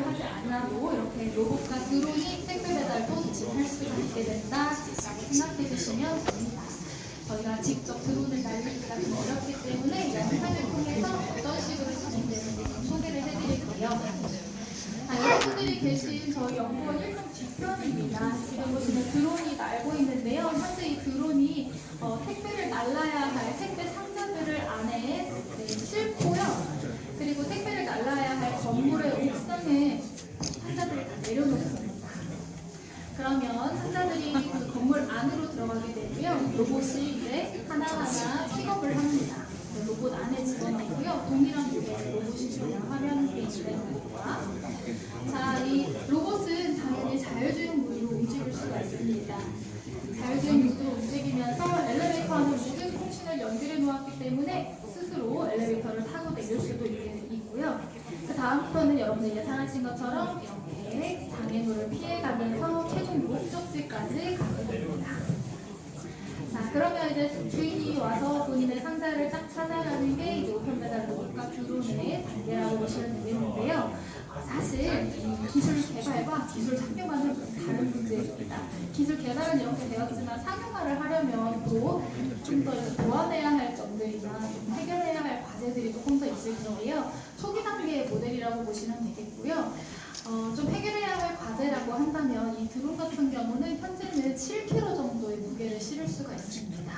아니라도 이렇게 로봇과 드론이 택배 배달도 대신할 수가 있게 된다 생각해 주시면 됩니다. 저희가 직접 드론을 날리기가 좀 어렵기 때문에 영상을 통해서 어떤 식으로 진행되는지 좀 소개를 해드릴게요. 자, 여러분들이 계신 저희 연구원 1동 뒤편입니다. 지금 보시면 드론이 날고 있는데요. 현재 이 어, 택배를 날라야 할 택배 상자들을 안에 네, 싣고요. 그리고 택배를 날라야 할 건물의 옥상에 상자들을 다 내려놓습니다. 그러면 상자들이 그 건물 안으로 들어가게 되고요. 로봇이 이제 하나하나 픽업을 합니다. 네, 로봇 안에 집어넣고요. 동일한 무게의 로봇이 그냥 화면 베이스가 자, 이 로봇은 당연히 자율주행 모드로 움직일 수가 있습니다. 자율주행 모드로 움직이면서 엘리베이터하는 모든 통신을 연결해 놓았기 때문에 스스로 엘리베이터를 타고 내릴 수도 있- 있고요. 그 다음부터는 여러분들 예상하신 것처럼 이렇게 장애물을 피해가면서 최종 목적지까지 가게 됩니다. 자, 그러면 이제 주인이 와서 본인의 상자를 딱 찾아가는 게 이제 우편 배달 로봇과 드론의 단계라고 보시면 되겠는데요. 어, 사실 이 기술 개발과 기술 착용과는 좀 다른 문제입니다. 기술 개발은 이렇게 되었지만 상용화를 하려면 또 좀 더 보완해야 할 점들이나 좀 해결해야 할 과제들이 조금 더 있을 거예요. 초기 단계의 모델이라고 보시면 되겠고요. 어, 좀 한다면 이 드론 같은 경우는 현재는 7kg 정도의 무게를 실을 수가 있습니다.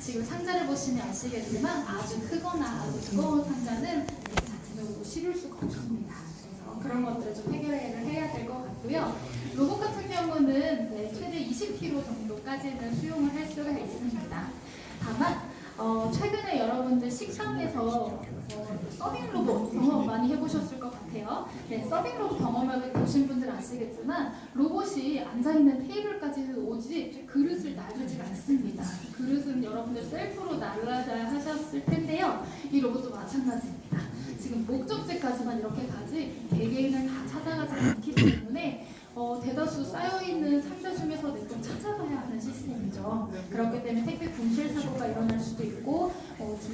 지금 상자를 보시면 아시겠지만 아주 크거나 아주 무거운 상자는 자체적으로 실을 수가 없습니다. 그래서 그런 것들을 좀 해결을 해야 될 것 같고요. 로봇 같은 경우는 네, 최대 20kg 정도까지는 수용을 할 수가 있습니다. 다만 어, 최근에 식당에서 어, 서빙 로봇 경험 많이 해보셨을 것 같아요. 네, 서빙 로봇 경험을 보신 분들 아시겠지만 로봇이 앉아있는 테이블까지 오지 그릇을 놔주지 않습니다. 그릇은 여러분들 셀프로 날라야 하셨을 텐데요. 이 로봇도 마찬가지입니다. 지금 목적지까지만 이렇게 가지 개개인을 다 찾아가지 않기 때문에 어, 대다수 쌓여있는 상자 중에서 내좀 찾아가야 하는 시스템이죠. 그렇기 때문에 택배 분실 사고가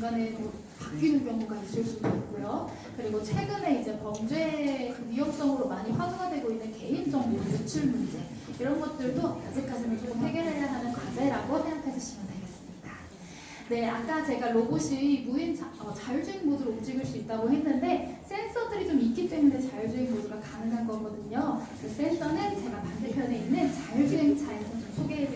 중간에 뭐 바뀌는 경우가 있을 수도 있고요. 그리고 최근에 이제 범죄 그 위험성으로 많이 화두가 되고 있는 개인정보 유출 문제 이런 것들도 아직까지는 조금 해결해야 하는 과제라고 생각해 주시면 되겠습니다. 네, 아까 제가 로봇이 무인 자, 어, 자율주행 모드로 움직일 수 있다고 했는데 센서들이 좀 있기 때문에 자율주행 모드가 가능한 거거든요. 그 센서는 제가 반대편에 있는 자율주행 차에서 좀 소개해